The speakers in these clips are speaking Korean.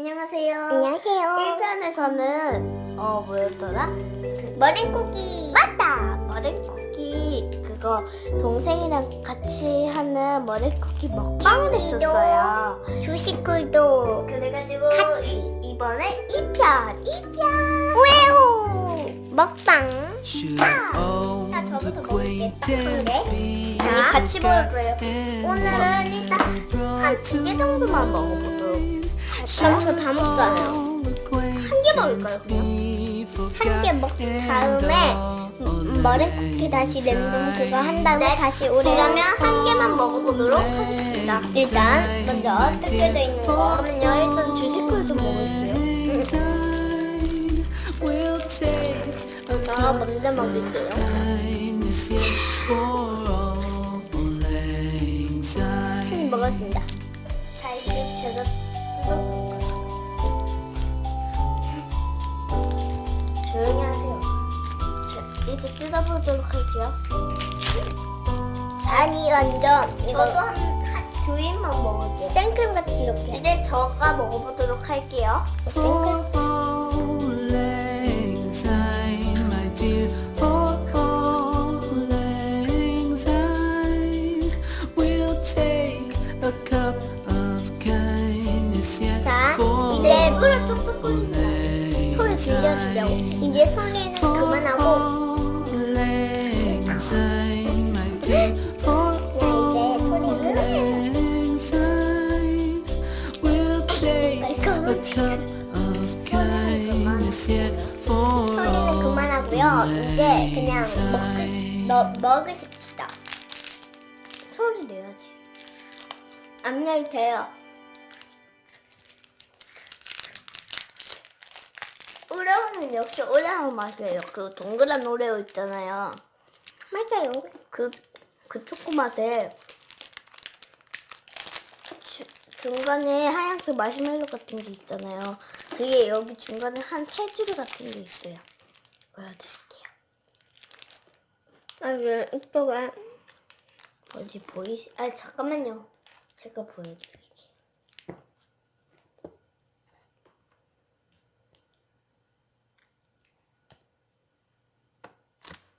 안녕하세요. 안녕하세요. 1편에서는 어 뭐였더라? 머랭쿠키. 맞다! 머랭쿠키 그거 동생이랑 같이 하는 머랭쿠키 먹방을 했었어요. 주식굴도 그래가지고 같이. 이- 이번에 2편! 2편! 우에오 먹방. Should old 자, 저부터 먹을게. be 아니 같이 먹을 거예요. 오늘은 일단 한 두 개 정도만 먹어보도록 그럼 저다 먹잖아요. 한 개 먹을까요, 한개 먹은 다음에 음, 머랭쿠키 다시 냉동 그거 한 다음에 다시 오래. 그러면 한 개만 먹어보도록 하겠습니다. 일단 먼저 뜯겨져 있는 거. 그러면요 일단 주식꿀도 먹을게요. 자 먼저 먹을게요. anxiety. 음, 먹었습니다. 할게요. 아니 완전 저도 이거 한두 입만 먹을게요. 생크림 같이 이렇게. 이제 저가 먹어보도록 할게요. Yet 자, 이제 물을 쪽쪽 끓이면 소리 들려주려고. 이제 소리는 그만하고 소리는 anxiety, we'll take a cup of kindness yet for 소리는 그만하고요. 이제 그냥 먹, 너, 먹으십시다. 소리 내야지. 압력이 돼요. 오레오는 역시 오레오 맛이에요. 그 동그란 오레오 있잖아요. 맞아요. 그, 그 초코 맛에 주- 중간에 하얀색 마시멜로 같은 게 있잖아요. 그게 여기 중간에 한 세 줄 같은 게 있어요. 보여드릴게요. 아, 왜 이쪽에 어디 보이시? 아 잠깐만요. 제가 보여드릴게요.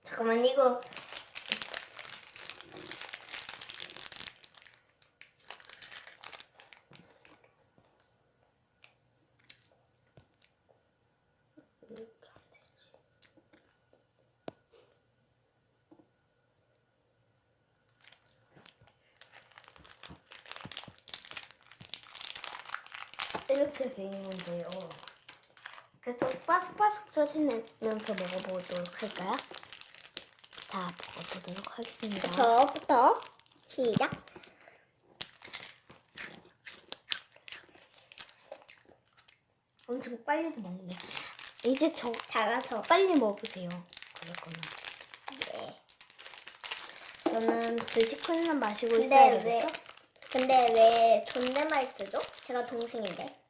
잠깐만 이거 이렇게 돼 있는데요. 그래서 바삭바삭 소리 내면서 먹어보도록 할까요? 자, 먹어보도록 하겠습니다. 저부터 시작. 엄청 빨리도 먹네. 이제 저 잘라서. 빨리 먹으세요. 그럴 거면. 네. 저는 드시콜만 마시고 근데 있어야 왜? 근데 왜 존댓말 쓰죠? 제가 동생인데.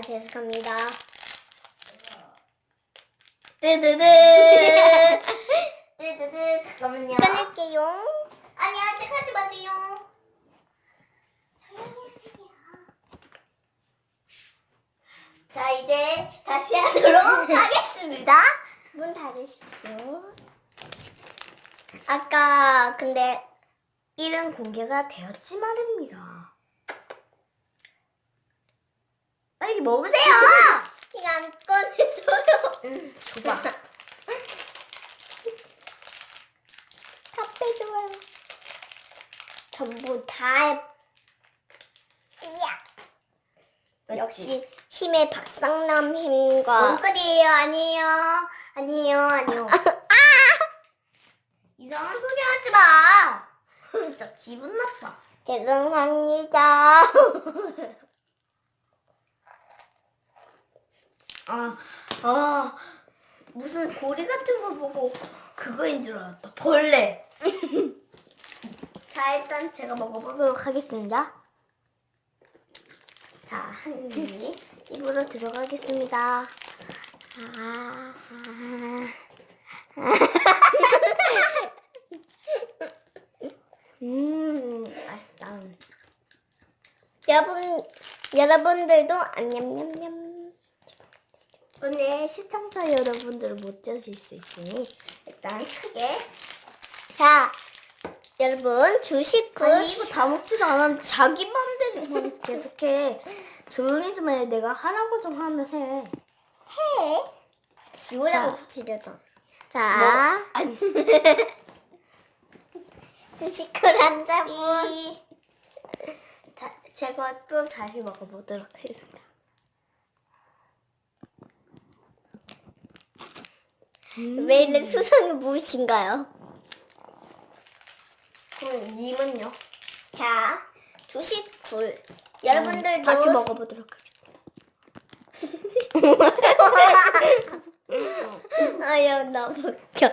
아, 죄송합니다. 뜨드드. 뜨드드. 잠깐만요. 끊을게요. 아니 아직 하지 마세요. 조용히. 자 이제 다시 하도록 하겠습니다. 문 닫으십시오. 아까 근데 이름 공개가 되었지 말입니다. 빨리 먹으세요. 이거 안 꺼내줘요. 음, 줘봐. 다 빼줘요. 전부 다 해. 이야. 역시 힘의 박상남 힘과 뭔 소리예요? 아니에요. 아니에요. 아니요. 이상한 소리 하지 마. 진짜 기분 나빠. 죄송합니다. 아, 아, 무슨 고리 같은 거 보고 그거인 줄 알았다. 벌레. 자, 일단 제가 먹어보도록 하겠습니다. 자, 한 입, 입으로 들어가겠습니다. 아, 음, 맛있다. 여러분 여러분들도 안녕냠냠. 오늘 시청자 여러분들 못 드실 수 있으니 일단 크게. 자, 여러분 주식 굿. 아니 이거 다 먹지도 않았는데 자기 맘대로만 계속해. 조용히 좀 해. 내가 하라고 좀 하면 해. 해. 뭐라고 붙이려다. 자, 아니 주식 굿한 자분. 다, 제가 또 다시 먹어보도록 하겠 이래 수성이 무엇인가요? 그럼 님은요? 자, 주식 굴. 여러분들도 다시 먹어보도록 하겠습니다 아유 너무 웃겨.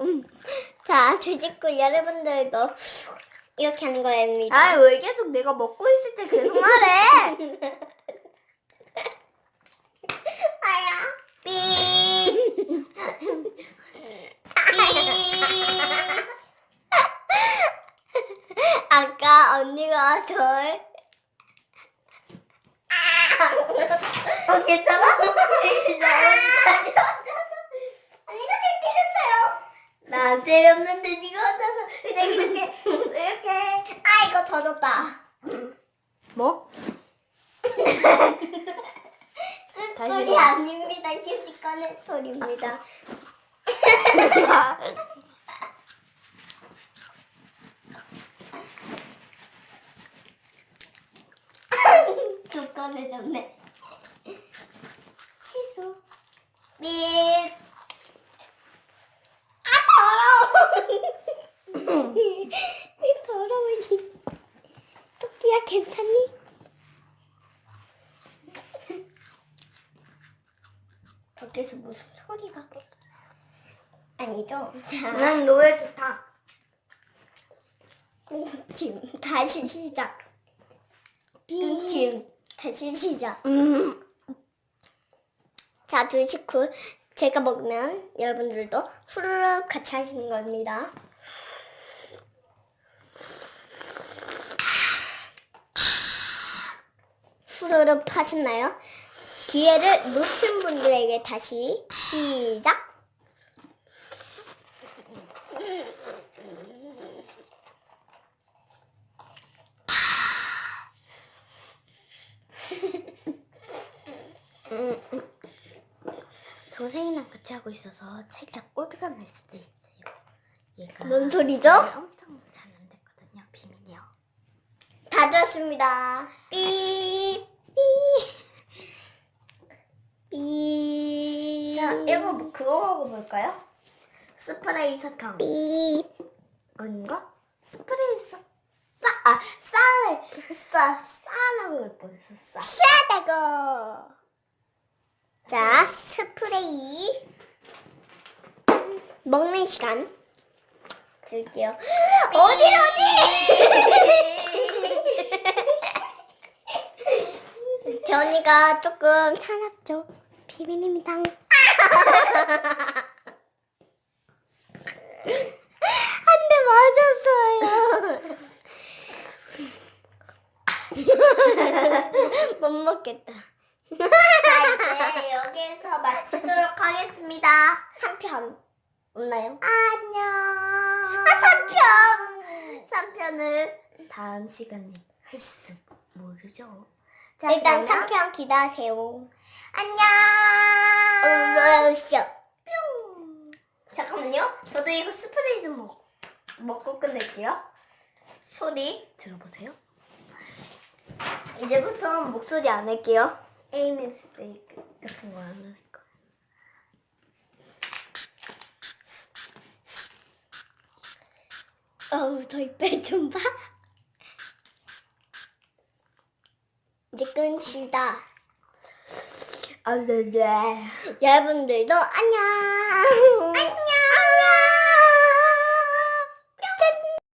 음. 자, 주식 굴 여러분들도 이렇게 하는 거입니다. 아왜 계속 내가 먹고 있을 때 계속 말해 아야. 삐. 아까 언니가 절. 어, 괜찮아? 언니가 절 때렸어요. 나 때렸는데 네가 혼자서 그냥 이렇게 이렇게 아, 이거 젖었다. 뭐? 다시 소리 해. 아닙니다. 꺼낸 소리입니다. 또 꺼내졌네. 취소. 밋. 아 더러워. 이 더러우니. 토끼야 괜찮니? 밖에서 무슨 소리가? 아니죠. 자, 난 노래 좋다 지금 다시 시작. 지금 다시 시작. 음 자, 두 식후 제가 먹으면 여러분들도 후루룩 같이 하시는 겁니다. 후루룩 하셨나요? 기회를 놓친 분들에게 다시 시작. 동생이랑 같이 하고 있어서 살짝 꼬리가 날 수도 있어요 얘가 뭔 소리죠? 엄청 잘 안 됐거든요 비밀이요 다 들었습니다. 삐, 삐, 삐. 자 이거 뭐 그거 먹어볼까요? 스프레이 사탕 삐. 아닌가? 스프레이 사... 싸! 아! 쌀! 싸! 싸라고 할 뻔했어 싸 싸다고. 자, 스프레이. 먹는 시간. 줄게요. 어디, 어디? 견이가 조금 차갑죠? 비밀입니다. 한 대 맞았어요. 못 먹겠다. 자, 이제 여기에서 마치도록 하겠습니다. 3편. 없나요? 안녕. 아, 3편. 3편은 다음 시간에 할 수 모르죠 자, 일단 그러면 3편 기다세요. 안녕. 어, 쇼. 뿅! 잠깐만요 저도 이거 스프레이 좀 먹, 먹고 끝낼게요 소리 들어보세요 이제부터 목소리 안 할게요 에이맨 스프레이 같은 거 안 할 거예요 어우, 저 이빨 좀 봐. 끝이다. 아, 네, 네. 여러분들도 안녕. 안녕.